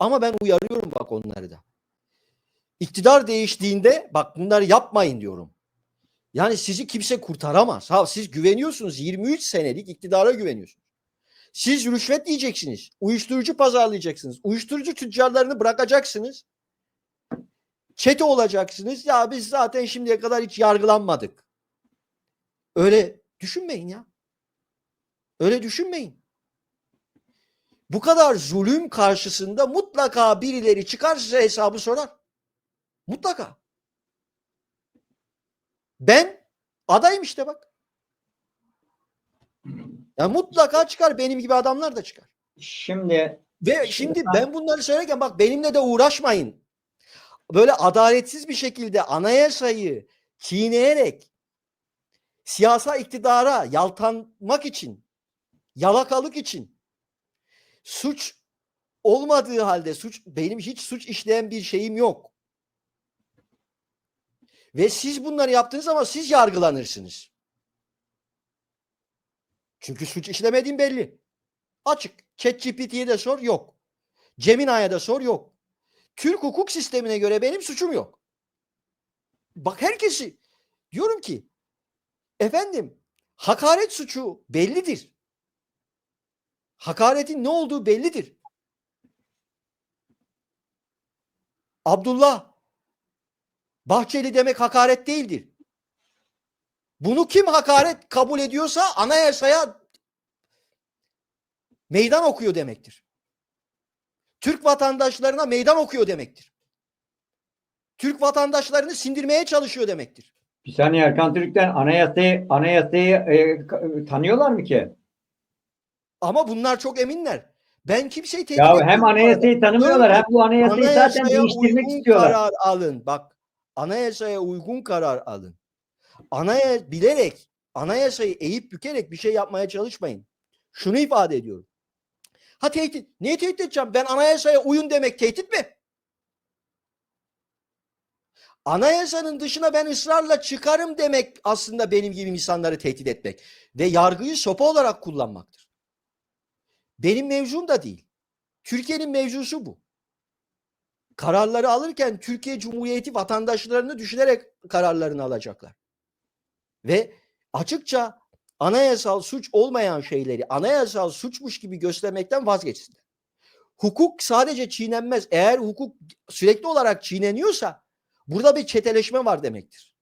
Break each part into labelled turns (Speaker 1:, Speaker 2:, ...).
Speaker 1: Ama ben uyarıyorum bak onları da. İktidar değiştiğinde bak bunları yapmayın diyorum. Yani sizi kimse kurtaramaz. Ha siz güveniyorsunuz 23 senelik iktidara güveniyorsunuz. Siz rüşvet diyeceksiniz. Uyuşturucu pazarlayacaksınız. Uyuşturucu tüccarlarını bırakacaksınız. Çete olacaksınız. Ya biz zaten şimdiye kadar hiç yargılanmadık. Öyle düşünmeyin ya. Öyle düşünmeyin. Bu kadar zulüm karşısında mutlaka birileri çıkar size hesabı sorar. Mutlaka. Ben adayım işte bak. Ya mutlaka çıkar. Benim gibi adamlar da çıkar.
Speaker 2: Şimdi
Speaker 1: Ve şimdi ben bunları söylerken bak benimle de uğraşmayın. Böyle adaletsiz bir şekilde anayasayı çiğneyerek siyasal iktidara yaltanmak için, yalakalık için suç olmadığı halde suç benim hiç suç işleyen bir şeyim yok. Ve siz bunları yaptığınız zaman siz yargılanırsınız. Çünkü suç işlemediğim belli. Açık. ChatGPT'ye de sor yok. Gemini'ye de sor yok. Türk hukuk sistemine göre benim suçum yok. Bak herkesi diyorum ki efendim hakaret suçu bellidir. Hakaretin ne olduğu bellidir. Abdullah Bahçeli demek hakaret değildir. Bunu kim hakaret kabul ediyorsa anayasaya meydan okuyor demektir. Türk vatandaşlarına meydan okuyor demektir. Türk vatandaşlarını sindirmeye çalışıyor demektir.
Speaker 2: bir saniye Erkan Türk'ten anayasayı anayasayı e, tanıyorlar mı ki?
Speaker 1: Ama bunlar çok eminler. Ben kimseyi tehdit
Speaker 2: Ya hem anayasayı tanımıyorlar hem bu anayasayı zaten değiştirmek
Speaker 1: uygun
Speaker 2: istiyorlar.
Speaker 1: karar alın. Bak anayasaya uygun karar alın. Anaya bilerek anayasayı eğip bükerek bir şey yapmaya çalışmayın. Şunu ifade ediyorum. Ha tehdit. Niye tehdit edeceğim? Ben anayasaya uyun demek tehdit mi? Anayasanın dışına ben ısrarla çıkarım demek aslında benim gibi insanları tehdit etmek. Ve yargıyı sopa olarak kullanmaktır. Benim mevzum da değil. Türkiye'nin mevzusu bu. Kararları alırken Türkiye Cumhuriyeti vatandaşlarını düşünerek kararlarını alacaklar. Ve açıkça anayasal suç olmayan şeyleri anayasal suçmuş gibi göstermekten vazgeçsinler. Hukuk sadece çiğnenmez. Eğer hukuk sürekli olarak çiğneniyorsa burada bir çeteleşme var demektir.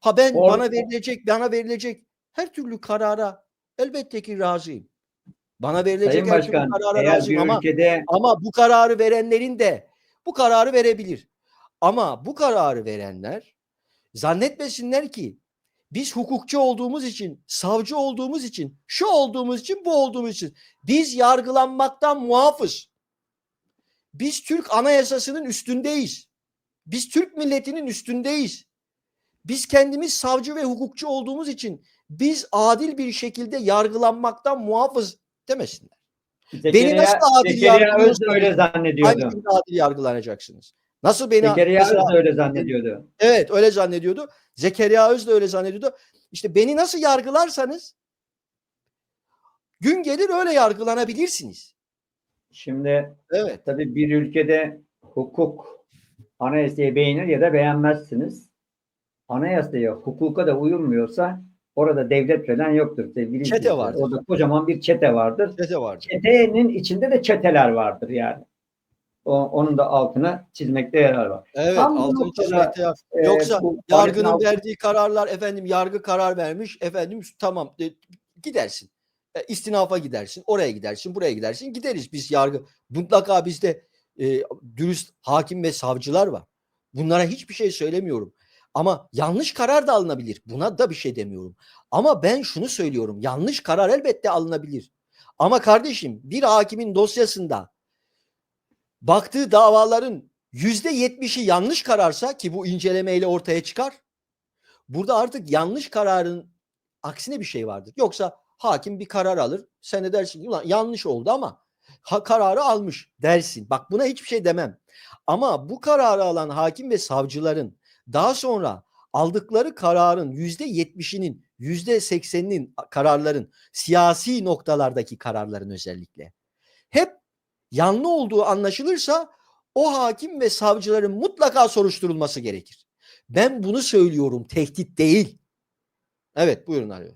Speaker 1: Ha ben
Speaker 2: Or-
Speaker 1: bana verilecek, bana verilecek her türlü karara elbette ki razıyım. Bana verilecek
Speaker 2: Sayın
Speaker 1: her
Speaker 2: Başkan
Speaker 1: karara
Speaker 2: eğer bir
Speaker 1: ama
Speaker 2: ülkede
Speaker 1: ama bu kararı verenlerin de bu kararı verebilir. Ama bu kararı verenler zannetmesinler ki biz hukukçu olduğumuz için, savcı olduğumuz için, şu olduğumuz için, bu olduğumuz için biz yargılanmaktan muafız. Biz Türk anayasasının üstündeyiz. Biz Türk milletinin üstündeyiz. Biz kendimiz savcı ve hukukçu olduğumuz için biz adil bir şekilde yargılanmaktan muafız demesinler.
Speaker 2: Zekeriya,
Speaker 1: nasıl adil
Speaker 2: Öz
Speaker 1: yargılıyorsunuz?
Speaker 2: öyle zannediyordu.
Speaker 1: Hangisinde adil yargılanacaksınız? Nasıl beni
Speaker 2: Zekeriya Öz
Speaker 1: mesela-
Speaker 2: de öyle zannediyordu.
Speaker 1: Evet öyle zannediyordu. Zekeriya Öz de öyle zannediyordu. İşte beni nasıl yargılarsanız gün gelir öyle yargılanabilirsiniz.
Speaker 2: Şimdi
Speaker 1: Evet.
Speaker 2: tabii bir ülkede hukuk anayasayı beğenir ya da beğenmezsiniz. Anayasaya, hukuka da uyulmuyorsa orada devlet falan yoktur sevgili
Speaker 1: Çete vardır.
Speaker 2: Orada kocaman bir çete vardır.
Speaker 1: Çete vardı.
Speaker 2: Çetenin içinde de çeteler vardır yani. O, onun da altına çizmekte yarar var.
Speaker 1: Evet
Speaker 2: Tam
Speaker 1: altını çizmekte
Speaker 2: Ee,
Speaker 1: Yoksa
Speaker 2: bu
Speaker 1: yargının
Speaker 2: altı-
Speaker 1: verdiği kararlar efendim yargı karar vermiş efendim tamam de, gidersin. E, istinafa gidersin. Oraya gidersin. Buraya gidersin. Gideriz biz yargı. Mutlaka bizde e, dürüst hakim ve savcılar var. Bunlara hiçbir şey söylemiyorum. Ama yanlış karar da alınabilir. Buna da bir şey demiyorum. Ama ben şunu söylüyorum. Yanlış karar elbette alınabilir. Ama kardeşim bir hakimin dosyasında baktığı davaların yüzde yetmişi yanlış kararsa ki bu incelemeyle ortaya çıkar. Burada artık yanlış kararın aksine bir şey vardır. Yoksa hakim bir karar alır. Sen de dersin ki "Ulan yanlış oldu ama ha, kararı almış dersin. Bak buna hiçbir şey demem. Ama bu kararı alan hakim ve savcıların daha sonra aldıkları kararın yüzde yetmişinin yüzde sekseninin kararların siyasi noktalardaki kararların özellikle hep yanlı olduğu anlaşılırsa o hakim ve savcıların mutlaka soruşturulması gerekir. Ben bunu söylüyorum, tehdit değil. Evet, buyurun Ali.